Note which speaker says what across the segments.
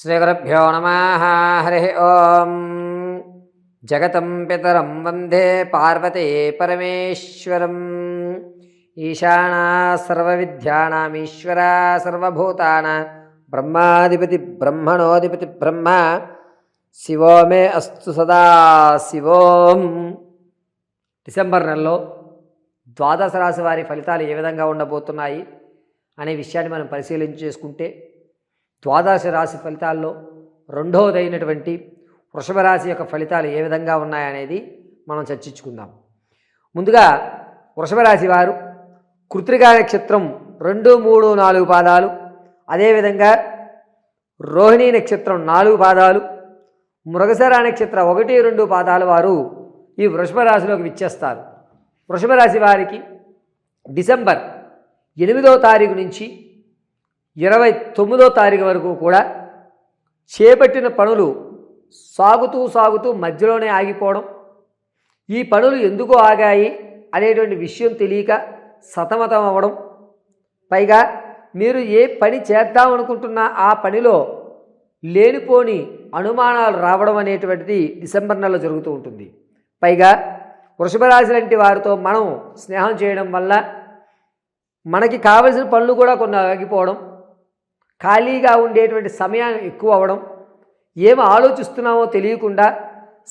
Speaker 1: శ్రీగురుభ్యో నమ. హరి ఓం. జగతం పితరం వందే పార్వతే పరమేశ్వరం. ఈశానా సర్వవిద్యానామీశ్వర సర్వభూతాన బ్రహ్మాధిపతి బ్రహ్మణోధిపతి బ్రహ్మ. శివోమే అస్తు సదా శివోం. డిసెంబర్ నెలలో ద్వాదశ రాశి వారి ఫలితాలు ఏ విధంగా ఉండబోతున్నాయి అనే విషయాన్ని మనం పరిశీలించేసుకుంటే ద్వాదశ రాశి ఫలితాల్లో రెండవదైనటువంటి వృషభ రాశి యొక్క ఫలితాలు ఏ విధంగా ఉన్నాయనేది మనం చర్చించుకుందాం. ముందుగా వృషభ రాశి వారు కృత్రికా నక్షత్రం రెండు మూడు నాలుగు పాదాలు అదేవిధంగా రోహిణీ నక్షత్రం నాలుగు పాదాలు మృగశర నక్షత్ర ఒకటి రెండు పాదాల వారు ఈ వృషభ రాశిలోకి విచ్చేస్తారు. వృషభ రాశి వారికి డిసెంబర్ ఎనిమిదో తారీఖు నుంచి ఇరవై తొమ్మిదో తారీఖు వరకు కూడా చేపట్టిన పనులు సాగుతూ సాగుతూ మధ్యలోనే ఆగిపోవడం. ఈ పనులు ఎందుకు ఆగాయి అనేటువంటి విషయం తెలియక సతమతం అవ్వడం. పైగా మీరు ఏ పని చేద్దామనుకుంటున్నా ఆ పనిలో లేనిపోని అనుమానాలు రావడం అనేటువంటిది డిసెంబర్ నెలలో జరుగుతూ ఉంటుంది. పైగా వృషభ రాశి లాంటి వారితో మనం స్నేహం చేయడం వల్ల మనకి కావలసిన పనులు కూడా కొన్ని ఆగిపోవడం. ఖాళీగా ఉండేటువంటి సమయాన్ని ఎక్కువ అవ్వడం ఏమి ఆలోచిస్తున్నామో తెలియకుండా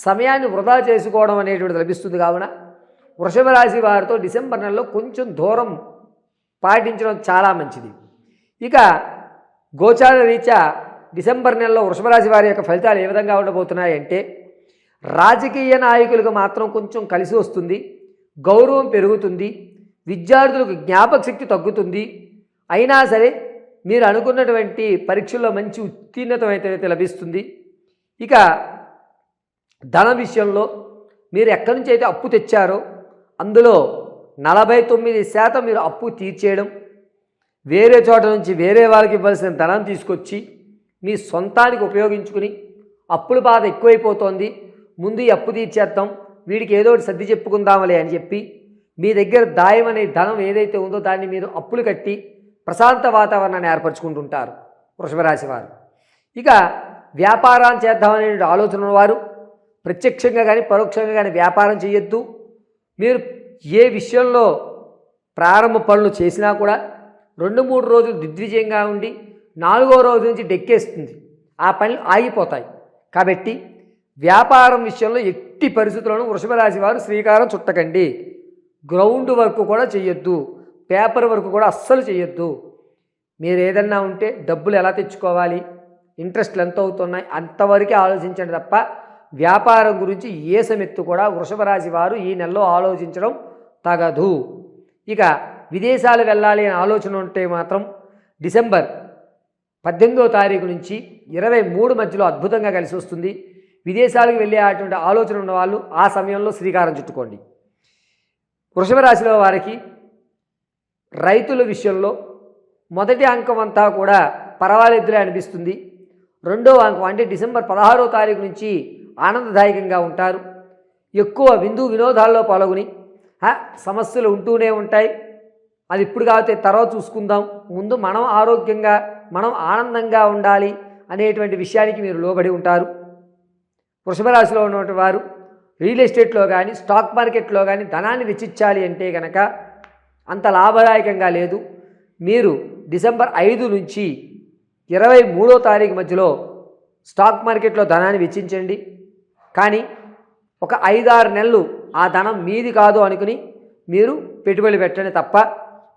Speaker 1: సమయాన్ని వృధా చేసుకోవడం అనేటువంటిది లభిస్తుంది కావున వృషభ రాశి వారితో డిసెంబర్ నెలలో కొంచెం దూరం పాటించడం చాలా మంచిది. ఇక గోచార రీత్యా డిసెంబర్ నెలలో వృషభ రాశి వారి యొక్క ఫలితాలు ఏ విధంగా ఉండబోతున్నాయంటే రాజకీయ నాయకులకు మాత్రం కొంచెం కలిసి వస్తుంది గౌరవం పెరుగుతుంది విద్యార్థులకు జ్ఞాపక శక్తి తగ్గుతుంది. అయినా సరే మీరు అనుకున్నటువంటి పరీక్షల్లో మంచి ఉత్తీర్ణత అయితే లభిస్తుంది. ఇక ధన విషయంలో మీరు ఎక్కడి నుంచి అయితే అప్పు తెచ్చారో అందులో నలభై తొమ్మిది శాతం మీరు అప్పు తీర్చేయడం వేరే చోట నుంచి వేరే వాళ్ళకి ఇవ్వాల్సిన ధనం తీసుకొచ్చి మీ సొంతానికి ఉపయోగించుకుని అప్పుల బాధ ఎక్కువైపోతోంది. ముందు ఈ అప్పు తీర్చేద్దాం వీడికి ఏదో ఒకటి సర్ది చెప్పుకుందామలే అని చెప్పి మీ దగ్గర దాయం అనే ధనం ఏదైతే ఉందో దాన్ని మీరు అప్పులు కట్టి ప్రశాంత వాతావరణాన్ని ఏర్పరచుకుంటుంటారు వృషభరాశి వారు. ఇక వ్యాపారం చేద్దామనే ఆలోచన వారు ప్రత్యక్షంగా కానీ పరోక్షంగా కానీ వ్యాపారం చేయొద్దు. మీరు ఏ విషయంలో ప్రారంభ పనులు చేసినా కూడా రెండు మూడు రోజులు దిగ్విజయంగా ఉండి నాలుగో రోజు నుంచి డెక్కేస్తుంది. ఆ పనులు ఆగిపోతాయి. కాబట్టి వ్యాపారం విషయంలో ఎట్టి పరిస్థితులను వృషభ రాశి వారు శ్రీకారం చుట్టకండి. గ్రౌండ్ వర్క్ కూడా చేయొద్దు పేపర్ వర్క్ కూడా అస్సలు చేయొద్దు మీరు ఏదన్నా ఉంటే డబ్బులు ఎలా తెచ్చుకోవాలి? ఇంట్రెస్ట్లు ఎంత అవుతున్నాయి? అంతవరకే ఆలోచించండి తప్ప వ్యాపారం గురించి ఏ సమెత్తు కూడా వృషభ రాశి వారు ఈ నెలలో ఆలోచించడం తగదు. ఇక విదేశాలు వెళ్ళాలి అనే ఆలోచన ఉంటే మాత్రం డిసెంబర్ పద్దెనిమిదో తారీఖు నుంచి ఇరవై మూడు మధ్యలో అద్భుతంగా కలిసి వస్తుంది. విదేశాలకు వెళ్ళే అటువంటి ఆలోచన ఉన్న వాళ్ళు ఆ సమయంలో శ్రీకారం చుట్టుకోండి. వృషభ రాశిలో వారికి రైతుల విషయంలో మొదటి అంకం అంతా కూడా పర్వాలేదులే అనిపిస్తుంది. రెండో అంకం అంటే డిసెంబర్ పదహారో తారీఖు నుంచి ఆనందదాయకంగా ఉంటారు. ఎక్కువ విందు వినోదాల్లో పాల్గొని సమస్యలు ఉంటూనే ఉంటాయి. అది ఇప్పుడు కాకపోతే తర్వాత చూసుకుందాం. ముందు మనం ఆరోగ్యంగా మనం ఆనందంగా ఉండాలి అనేటువంటి విషయానికి మీరు లోబడి ఉంటారు. వృషభ రాశిలో ఉన్నటువంటి వారు రియల్ ఎస్టేట్లో కానీ స్టాక్ మార్కెట్లో కానీ ధనాన్ని వెచ్చించాలి అంటే కనుక అంత లాభదాయకంగా లేదు. మీరు డిసెంబర్ ఐదు నుంచి ఇరవై మూడో తారీఖు మధ్యలో స్టాక్ మార్కెట్లో ధనాన్ని వెచ్చించండి. కానీ ఒక ఐదారు నెలలు ఆ ధనం మీది కాదు అనుకుని మీరు పెట్టుబడి పెట్టండి తప్ప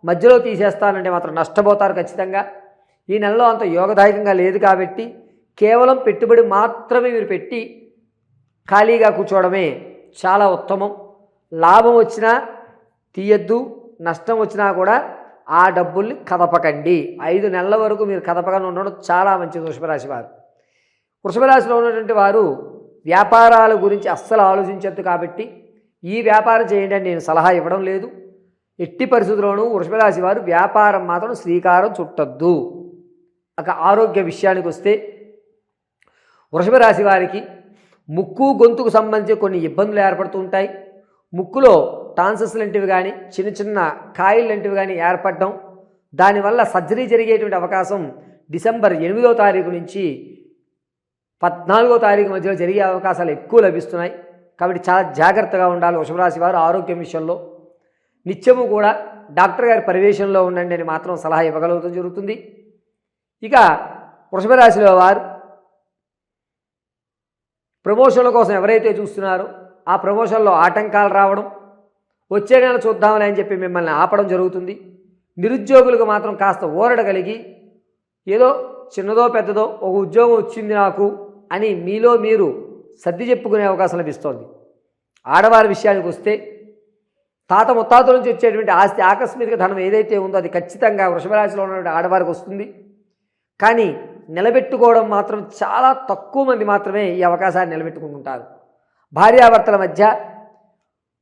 Speaker 1: మధ్యలో తీసేస్తానంటే మాత్రం నష్టపోతారు ఖచ్చితంగా. ఈ నెలలో అంత యోగదాయకంగా లేదు కాబట్టి కేవలం పెట్టుబడి మాత్రమే మీరు పెట్టి ఖాళీగా కూర్చోవడమే చాలా ఉత్తమం. లాభం వచ్చినా తీయద్దు. నష్టం వచ్చినా కూడా ఆ డబ్బుల్ని కదపకండి. ఐదు నెలల వరకు మీరు కదపకుండా ఉండడం చాలా మంచిది వృషభరాశి వారు. వృషభరాశిలో ఉన్నటువంటి వారు వ్యాపారాల గురించి అస్సలు ఆలోచించద్దు కాబట్టి ఈ వ్యాపారం చేయండి అని నేను సలహా ఇవ్వడం లేదు. ఎట్టి పరిస్థితుల్లోనూ వృషభరాశి వారు వ్యాపారం మాత్రం శ్రీకారం చుట్టద్దు. ఒక ఆరోగ్య విషయానికి వస్తే వృషభరాశి వారికి ముక్కు గొంతుకు సంబంధించి కొన్ని ఇబ్బందులు ఏర్పడుతూ ఉంటాయి. ముక్కులో టాన్సస్ లాంటివి కానీ చిన్న చిన్న కాయలు లాంటివి కానీ ఏర్పడడం దానివల్ల సర్జరీ జరిగేటువంటి అవకాశం డిసెంబర్ ఎనిమిదో తారీఖు నుంచి పద్నాలుగో తారీఖు మధ్యలో జరిగే అవకాశాలు ఎక్కువ లభిస్తున్నాయి. కాబట్టి చాలా జాగ్రత్తగా ఉండాలి వృషభరాశి వారు ఆరోగ్యం విషయంలో. నిత్యము కూడా డాక్టర్ గారి పర్యవేక్షణలో ఉండండి అని మాత్రం సలహా ఇవ్వగలుగుతూ జరుగుతుంది. ఇక వృషభరాశిలో వారు ప్రమోషన్ల కోసం ఎవరైతే చూస్తున్నారో ఆ ప్రమోషన్లో ఆటంకాలు రావడం వచ్చే నెల చూద్దామని అని చెప్పి మిమ్మల్ని ఆపడం జరుగుతుంది. నిరుద్యోగులకు మాత్రం కాస్త ఊరట కలిగి ఏదో చిన్నదో పెద్దదో ఒక ఉద్యోగం వచ్చింది నాకు అని మీలో మీరు సర్ది చెప్పుకునే అవకాశం లభిస్తోంది. ఆడవారి విషయానికి వస్తే తాత ముత్తాతల నుంచి వచ్చేటువంటి ఆస్తి ఆకస్మిక ధనం ఏదైతే ఉందో అది ఖచ్చితంగా వృషభరాశిలో ఉన్నటువంటి ఆడవారికి వస్తుంది. కానీ నిలబెట్టుకోవడం మాత్రం చాలా తక్కువ మంది మాత్రమే ఈ అవకాశాన్ని నిలబెట్టుకుంటుంటారు భార్యాభర్తల మధ్య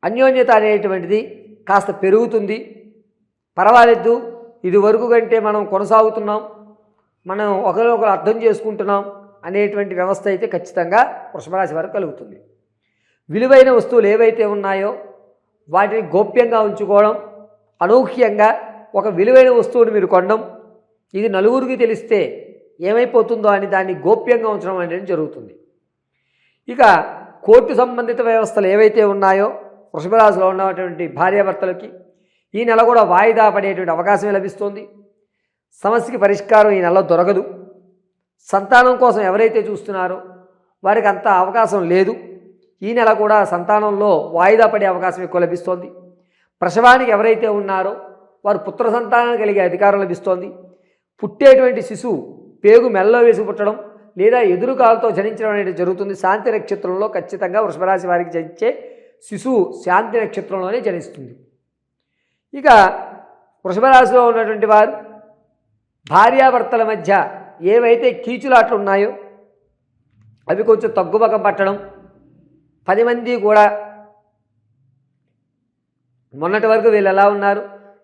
Speaker 1: అన్యోన్యత అనేటువంటిది కాస్త పెరుగుతుంది. పర్వాలేదు ఇది వరకు కంటే మనం కొనసాగుతున్నాం మనం ఒకరినొకరు అర్థం చేసుకుంటున్నాం అనేటువంటి వ్యవస్థ అయితే ఖచ్చితంగా వృషభరాశి వారికి కలుగుతుంది. విలువైన వస్తువులు ఏవైతే ఉన్నాయో వాటిని గోప్యంగా ఉంచుకోవడం అనూహ్యంగా ఒక విలువైన వస్తువుని మీరు కొనడం ఇది నలుగురికి తెలిస్తే ఏమైపోతుందో అని దాన్ని గోప్యంగా ఉంచడం అనేది జరుగుతుంది. ఇక కోర్టు సంబంధిత వ్యవస్థలు ఏవైతే ఉన్నాయో వృషభరాశిలో ఉన్నటువంటి భార్యాభర్తలకి ఈ నెల కూడా వాయిదా పడేటువంటి అవకాశమే లభిస్తుంది. సమస్యకి పరిష్కారం ఈ నెల దొరకదు. సంతానం కోసం ఎవరైతే చూస్తున్నారో వారికి అంత అవకాశం లేదు. ఈ నెల కూడా సంతానంలో వాయిదా పడే అవకాశం ఎక్కువ లభిస్తోంది. ప్రసవానికి ఎవరైతే ఉన్నారో వారు పుత్ర సంతానం కలిగే అధికారం లభిస్తోంది. పుట్టేటువంటి శిశువు పేగు మెల్లో వేసి పుట్టడం లేదా ఎదురుకాలతో జనించడం అనేది జరుగుతుంది. శాంతి నక్షత్రంలో ఖచ్చితంగా వృషభరాశి వారికి జనించే శిశువు శాంతి నక్షత్రంలోనే జనిస్తుంది. ఇక వృషభరాశిలో ఉన్నటువంటి వారు భార్యాభర్తల మధ్య ఏవైతే కీచులాట్లు ఉన్నాయో అవి కొంచెం తగ్గుముఖం పట్టడం పది మంది కూడా మొన్నటి వరకు వీళ్ళు ఎలా ఉన్నారు?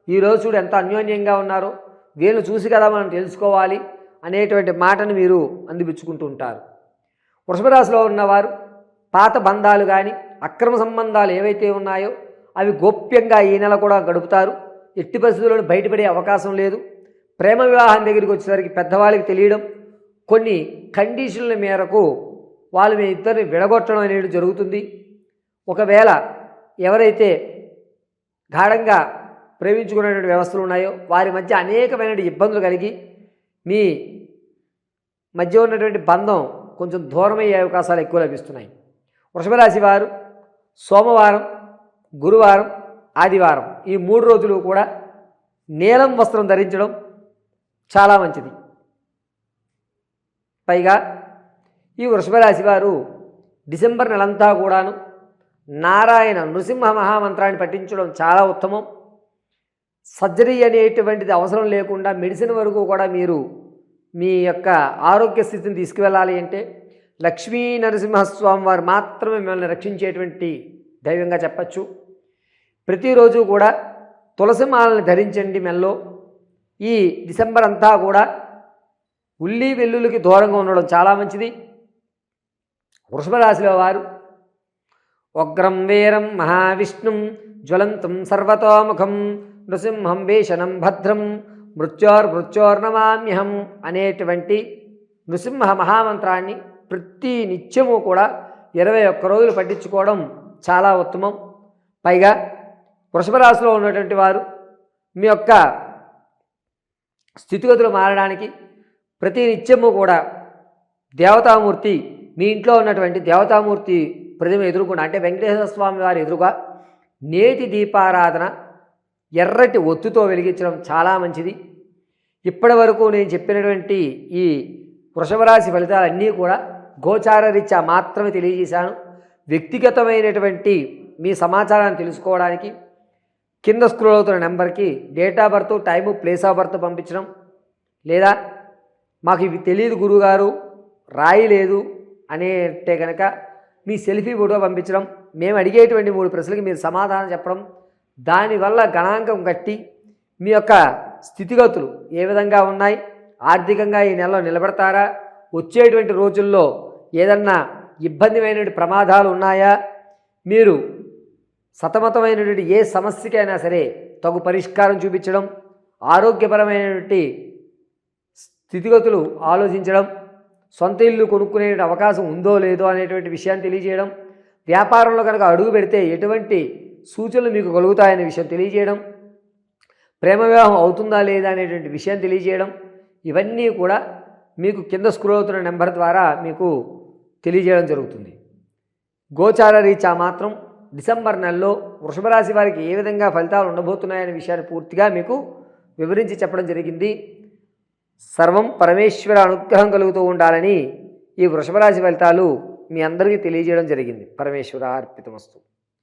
Speaker 1: ఈరోజు చూడు ఎంత అన్యోన్యంగా ఉన్నారో. వీళ్ళు చూసి కదా మనం తెలుసుకోవాలి. అనేటువంటి మాటను మీరు అందిపుచ్చుకుంటూ ఉంటారు వృషభరాశిలో ఉన్నవారు పాత బంధాలు కానీ అక్రమ సంబంధాలు ఏవైతే ఉన్నాయో అవి గోప్యంగా ఈ నెల కూడా గడుపుతారు. ఎట్టి పరిస్థితుల్లో బయటపడే అవకాశం లేదు. ప్రేమ వివాహం దగ్గరికి వచ్చేసరికి పెద్దవాళ్ళకి తెలియడం కొన్ని కండిషన్ల మేరకు వాళ్ళు మీ ఇద్దరిని విడగొట్టడం అనేది జరుగుతుంది. ఒకవేళ ఎవరైతే గాఢంగా ప్రేమించుకునేటువంటి వ్యవస్థలు ఉన్నాయో వారి మధ్య అనేకమైన ఇబ్బందులు కలిగి మీ మధ్య ఉన్నటువంటి బంధం కొంచెం దూరమయ్యే అవకాశాలు ఎక్కువ లభిస్తున్నాయి. వృషభరాశి వారు సోమవారం గురువారం ఆదివారం ఈ మూడు రోజులు కూడా నీలం వస్త్రం ధరించడం చాలా మంచిది. పైగా ఈ వృషభరాశి వారు డిసెంబర్ నెలంతా కూడాను నారాయణ నృసింహ మహామంత్రాన్ని పఠించడం చాలా ఉత్తమం. సర్జరీ అనేటువంటిది అవసరం లేకుండా మెడిసిన్ వరకు కూడా మీరు మీ యొక్క ఆరోగ్య స్థితిని తీసుకువెళ్ళాలి అంటే లక్ష్మీ నరసింహస్వామి వారు మాత్రమే మిమ్మల్ని రక్షించేటువంటి దైవంగా చెప్పచ్చు. ప్రతిరోజు కూడా తులసి మాలని ధరించండి మెల్లో. ఈ డిసెంబర్ అంతా కూడా ఉల్లి వెల్లుల్లికి దూరంగా ఉండడం చాలా మంచిది. వృషభ రాశిలో వారు ఉగ్రం వీరం మహావిష్ణుం జ్వలంతం సర్వతోముఖం నృసింహం వేషనం భద్రం మృత్యోర్మృత్యోర్నమామ్యహం అనేటువంటి నృసింహ మహామంత్రాన్ని ప్రతి నిత్యము కూడా ఇరవై ఒక్క రోజులు పట్టించుకోవడం చాలా ఉత్తమం. పైగా వృషభరాశిలో ఉన్నటువంటి వారు మీ యొక్క స్థితిగతులు మారడానికి ప్రతి నిత్యము కూడా దేవతామూర్తి మీ ఇంట్లో ఉన్నటువంటి దేవతామూర్తి ప్రతిమ ఎదుర్కొన్న అంటే వెంకటేశ్వర స్వామి వారి ఎదురుగా నేతి దీపారాధన ఎర్రటి ఒత్తుతో వెలిగించడం చాలా మంచిది. ఇప్పటి వరకు నేను చెప్పినటువంటి ఈ వృషభరాశి ఫలితాలన్నీ కూడా గోచార రీత్యా మాత్రమే తెలియజేశాను. వ్యక్తిగతమైనటువంటి మీ సమాచారాన్ని తెలుసుకోవడానికి కింద స్క్రోల్ అవుతున్న నెంబర్కి date of birth time place of birth పంపించడం. లేదా మాకు ఇవి తెలియదు గురువుగారు రాయి లేదు అనేటే కనుక మీ సెల్ఫీ ఫోటో పంపించడం. మేము అడిగేటువంటి మూడు ప్రశ్నలకి మీరు సమాధానం చెప్పడం. దానివల్ల గణాంకం కట్టి మీ యొక్క స్థితిగతులు ఏ విధంగా ఉన్నాయి? ఆర్థికంగా ఈ నెలలో నిలబడతారా? వచ్చేటువంటి రోజుల్లో ఏదన్నా ఇబ్బందిమైనటువంటి ప్రమాదాలు ఉన్నాయా? మీరు సతమతమైనటువంటి ఏ సమస్యకైనా సరే తగు పరిష్కారం చూపించడం ఆరోగ్యపరమైనటువంటి స్థితిగతులు ఆలోచించడం సొంత ఇల్లు కొనుక్కునే అవకాశం ఉందో లేదో అనేటువంటి విషయాన్ని తెలియజేయడం వ్యాపారంలో కనుక అడుగు పెడితే ఎటువంటి సూచనలు మీకు కలుగుతాయనే విషయం తెలియజేయడం ప్రేమ వివాహం అవుతుందా లేదా అనేటువంటి విషయం తెలియజేయడం ఇవన్నీ కూడా మీకు కింద స్క్రోల్ అవుతున్న నెంబర్ ద్వారా మీకు తెలియజేయడం జరుగుతుంది. గోచార రీచా మాత్రం డిసెంబర్ నెలలో వృషభరాశి వారికి ఏ విధంగా ఫలితాలు ఉండబోతున్నాయనే విషయాన్ని పూర్తిగా మీకు వివరించి చెప్పడం జరిగింది. సర్వం పరమేశ్వర అనుగ్రహం కలుగుతూ ఉండాలని ఈ వృషభరాశి ఫలితాలు మీ అందరికీ తెలియజేయడం జరిగింది. పరమేశ్వర అర్పితమస్తు.